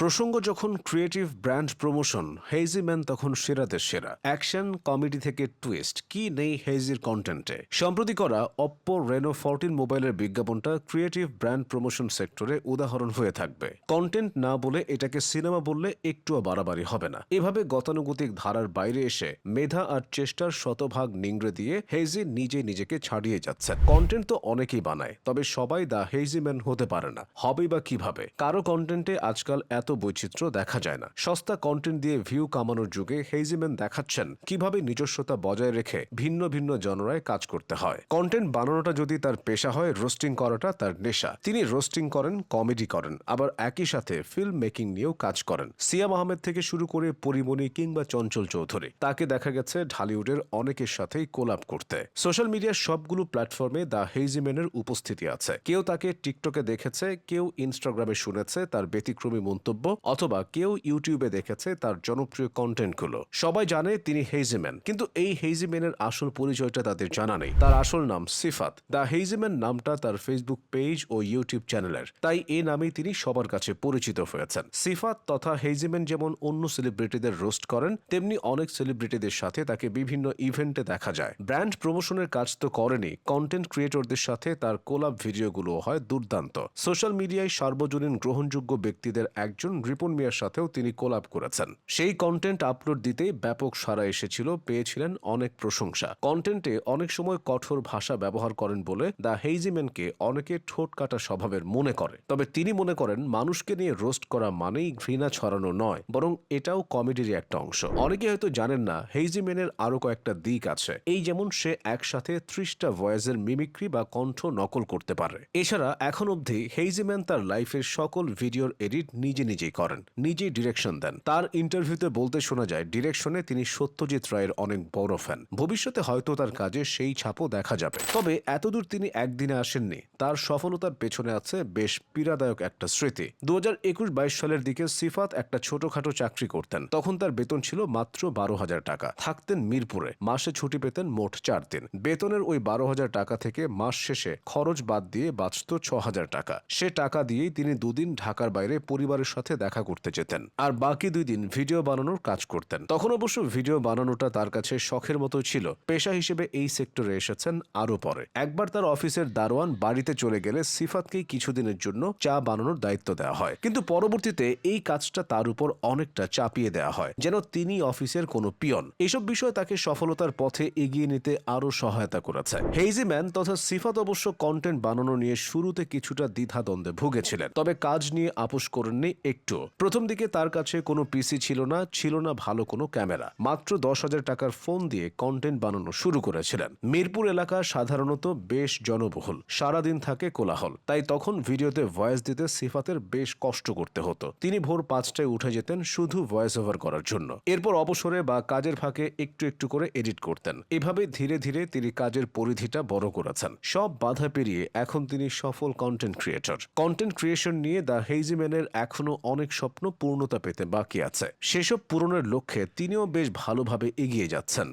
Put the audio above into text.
প্রসঙ্গ যখন creative brand promotion hazy man তখন সেরাদের সেরা। অ্যাকশন কমেডি থেকে টুইস্ট কি নেই হেইজির কন্টেন্টে সম্প্রতি করা অপ্পো রেনো ফোরটিন মোবাইলের বিজ্ঞাপনটা ক্রিয়েটিভ ব্র্যান্ড প্রমোশন সেক্টরে উদাহরণ হয়ে থাকবে। কন্টেন্ট না বলে এটাকে সিনেমা বললে একটুও বাড়াবাড়ি হবে না। এভাবে গতানুগতিক ধারার বাইরে এসে মেধা আর চেষ্টার শতভাগ নিংড়ে দিয়ে হেইজি নিজে নিজেকে ছাড়িয়ে যাচ্ছেন। কন্টেন্ট তো অনেকেই বানায়, তবে সবাই দা হেইজি ম্যান হতে পারে না। হবে বা কীভাবে? কারও কন্টেন্টে আজকাল এত বৈচিত্র্য দেখা যায় না। সস্তা কন্টেন্ট দিয়ে ভিউ কামানোর যুগে হেইজিম্যান দেখাচ্ছেন কীভাবে নিজস্বতা বজায় রেখে ভিন্ন ভিন্ন জনরায় কাজ করতে হয়। কন্টেন্ট বানানোটা যদি তার পেশা হয় রোস্টিং করাটা তার নেশা। তিনি রোস্টিং করেন কমেডি করেন, আবার একই সাথে ফিল্ম মেকিং নিয়েও কাজ করেন। সিয়াম আহমেদ থেকে শুরু করে পরিমণি কিংবা চঞ্চল চৌধুরী, তাকে দেখা গেছে ঢালিউডের অনেকের সাথেই কোলাপ করতে। সোশ্যাল মিডিয়ার সবগুলো প্ল্যাটফর্মে দ্য হেইজিম্যানের উপস্থিতি আছে। কেউ তাকে টিকটকে দেখেছে, কেউ ইনস্টাগ্রামে শুনেছে, তার ব্যতিক্রমী মন্তব্য অথবা কেউ ইউটিউবে দেখেছে তার জনপ্রিয় কন্টেন্টগুলো। সবাই জানে তিনি হেইজিম্যান কিন্তু এই হেইজিম্যানের আসল পরিচয়টা তাদের জানা নেই। তার আসল নাম সিফাত। দ্য হেইজিম্যান নামটা তার ফেসবুক পেজ ও ইউটিউব চ্যানেলের তাই এই নামেই তিনি সবার কাছে পরিচিত হয়েছেন। সিফাত তথা হেইজিম্যান যেমন অন্য সেলিব্রিটিদের রোস্ট করেন, তেমনি অনেক সেলিব্রিটিদের সাথে তাকে বিভিন্ন ইভেন্টে দেখা যায়। ব্র্যান্ড প্রমোশনের কাজ তো করেনি কন্টেন্ট ক্রিয়েটরদের সাথে তার কোলাপ ভিডিওগুলো হয় দুর্দান্ত। সোশ্যাল মিডিয়ায় সার্বজনীন গ্রহণযোগ্য ব্যক্তিদের একজন রিপন মিয়ার সাথেও তিনি কোলাপ করেছেন। সেই কন্টেন্ট আপলোড দিতে ব্যাপক সাড়া এসেছিল, পেয়েছিলেন অনেক প্রশংসা। কন্টেন্টে অনেক সময় কঠোর ভাষা ব্যবহার করেন বলে দ্য হেইজিম্যানকে অনেকে ঠোঁট কাটা স্বভাবের মনে করে। তবে তিনি মনে করেন, মানুষকে নিয়ে রোস্ট করা মানেই ঘৃণা ছড়ানো নয়, বরং এটাও কমেডিরই একটা অংশ। অনেকে হয়তো জানেন না, হেইজিম্যানের আরও কয়েকটা দিক আছে। এই যেমন সে একসাথে ত্রিশটা ভয়েসের মিমিক্রি বা কণ্ঠ নকল করতে পারে। এছাড়া এখন অবধি হেইজিম্যান তার লাইফের সকল ভিডিওর এডিট নিজে নিজে নিজেই করেন, নিজেই ডিরেকশন দেন। তার ইন্টারভিউতে বলতে শোনা যায় ডিরেকশনে তিনি সত্যজিৎ রায়ের অনেক বড় ফ্যান ভবিষ্যতে হয়তো তার কাজে সেই ছাপও দেখা যাবে। তবে এতদূর তিনি একদিনে আসেননি। তার সফলতার পেছনে আছে বেশ পীড়াদায়ক একটা স্মৃতি। দু হাজার একুশ বাইশ সালের দিকে সিফাত একটা ছোটখাটো চাকরি করতেন। তখন তার বেতন ছিল মাত্র বারো হাজার টাকা। থাকতেন মিরপুরে। মাসে ছুটি পেতেন মোট চার দিন। বেতনের ওই বারো হাজার টাকা থেকে মাস শেষে খরচ বাদ দিয়ে বাঁচত ছ হাজার টাকা। সে টাকা দিয়েই তিনি দুদিন ঢাকার বাইরে পরিবারের সাথে দেখা করতে যেতেন। আর বাকি দুই দিন ভিডিও বানানোর কাজ করতেন। তখন অবশ্য ভিডিও বানানোটা তার কাছে শখের মতো ছিল। পেশা হিসেবে এই সেক্টরে এসেছেন আরও পরে। একবার তার অফিসের দারোয়ান বাড়িতে চলে গেলে সিফাতকেই কিছুদিনের জন্য চা বানানোর দায়িত্ব দেওয়া হয়। কিন্তু পরবর্তীতে এই কাজটা তার উপর অনেকটা চাপিয়ে দেওয়া হয়, যেন তিনি অফিসের কোনো পিয়ন। এসব বিষয় তাকে সফলতার পথে এগিয়ে নিতে আরও সহায়তা করেছে। হেইজি ম্যান তথা সিফাত অবশ্য কন্টেন্ট বানানো নিয়ে শুরুতে কিছুটা দ্বিধাদ্বন্দ্বে ভুগেছিলেন। তবে কাজ নিয়ে আপোষ করেননি একটু। প্রথম দিকে তার কাছে কোনো পিসি ছিল না ছিল না ভালো কোনো ক্যামেরা। মাত্র দশ হাজার টাকার ফোন দিয়ে কন্টেন্ট বানানো শুরু করেছিলেন। মিরপুর এলাকা সাধারণত বেশ জনবহুল, সারাদিন থাকে কোলাহল। তাই তখন ভিডিওতে ভয়েস দিতে সিফাতের বেশ কষ্ট করতে হতো। তিনি ভোর পাঁচটায় উঠে যেতেন শুধু ভয়েস ওভার করার জন্য। এরপর অবসরে বা কাজের ফাঁকে একটু একটু করে এডিট করতেন। এভাবে ধীরে ধীরে তিনি কাজের পরিধিটা বড় করেছেন। সব বাধা পেরিয়ে এখন তিনি সফল কন্টেন্ট ক্রিয়েটর কন্টেন্ট ক্রিয়েশন নিয়ে দ্য হেইজিম্যানের এখনও অনেক স্বপ্ন পূর্ণতা পেতে বাকি আছে। সেসব পূরণের লক্ষ্যে তিনিও বেশ ভালোভাবে এগিয়ে যাচ্ছেন।